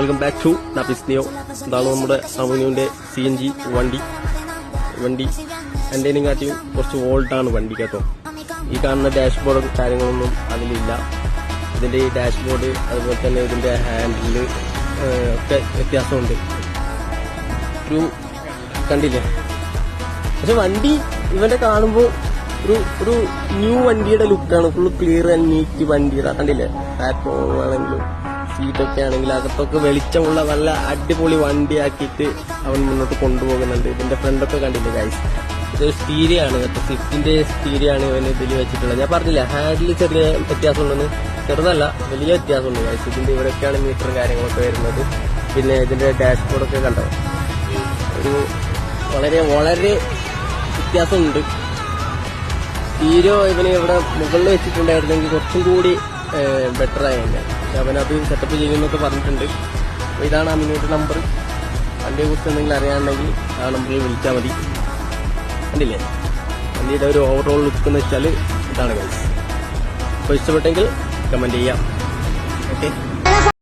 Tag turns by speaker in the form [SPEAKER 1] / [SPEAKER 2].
[SPEAKER 1] Welcome back to നപ്പിസ്നിയോ ഇതാണ് നമ്മുടെ അവന്യൂന്റെ C N G വണ്ടി. വണ്ടി എന്റെയും കാട്ടിയും കുറച്ച് ഓൾഡാണ് വണ്ടി കേട്ടോ ഈ കാണുന്ന ഡാഷ്ബോർഡും കാര്യങ്ങളൊന്നും അതിലില്ല. ഇതിന്റെ ഈ ഡാഷ്ബോർഡ് അതുപോലെ തന്നെ ഇതിന്റെ ഹാൻഡിൽ ഒക്കെ വ്യത്യാസമുണ്ട്. ഒരു കണ്ടില്ലേ? പക്ഷെ വണ്ടി ഇവന്റെ കാണുമ്പോൾ ഒരു ഒരു ന്യൂ വണ്ടിയുടെ ലുക്കാണ് ഫുള്ള് ക്ലിയർ ആൻഡ് നീറ്റ് വണ്ടിയുടെ കണ്ടില്ലേ? പ്ലാറ്റ്ഫോം ആണെങ്കിലും. സീറ്റൊക്കെ ആണെങ്കിൽ അകത്തൊക്കെ വെളിച്ചമുള്ള നല്ല അടിപൊളി വണ്ടിയാക്കിയിട്ട് അവൻ മുന്നോട്ട് കൊണ്ടുപോകുന്നുണ്ട്. ഇതിന്റെ ഫ്രണ്ടൊക്കെ കണ്ടില്ലേ ഗൈസ് ഇത് സ്റ്റീരിയാണ് മറ്റേ സ്വിഫ്റ്റിന്റെ സ്റ്റീരിയാണ് ഇവന് ഇതിൽ വെച്ചിട്ടുള്ളത്. ഞാൻ പറഞ്ഞില്ല ഹാൻഡിൽ ചെറിയ വ്യത്യാസമുണ്ടെന്ന്? ചെറുതല്ല വലിയ വ്യത്യാസമുണ്ട് ഗൈസ് ഇതിന്റെ ഇവിടെയൊക്കെയാണ് മീറ്ററും കാര്യങ്ങളൊക്കെ വരുന്നത്. പിന്നെ ഇതിന്റെ ഡാഷ്ബോർഡൊക്കെ കണ്ടോ? ഒരു വളരെ വളരെ വ്യത്യാസമുണ്ട്. സ്റ്റീരിയോ ഇവന് ഇവിടെ മുകളിൽ വെച്ചിട്ടുണ്ടായിരുന്നെങ്കിൽ കുറച്ചും കൂടി ബെറ്റർ ആയെന്നെ അവനത് സെറ്റപ്പ് ചെയ്യുമെന്നൊക്കെ പറഞ്ഞിട്ടുണ്ട്. അപ്പോൾ ഇതാണ് മിനിറ്റ് നമ്പർ വണ്ടിയെ കുറിച്ച് എന്തെങ്കിലും അറിയാനുണ്ടെങ്കിൽ ആ നമ്പറിൽ വിളിച്ചാൽ മതി. കണ്ടില്ലേ? വണ്ടിയുടെ ഒരു ഓവറോൾ ലുക്ക് എന്ന് വെച്ചാൽ ഇതാണ് ഗൈസ് അപ്പോൾ ഇഷ്ടപ്പെട്ടെങ്കിൽ കമന്റ് ചെയ്യാം. ഓക്കെ?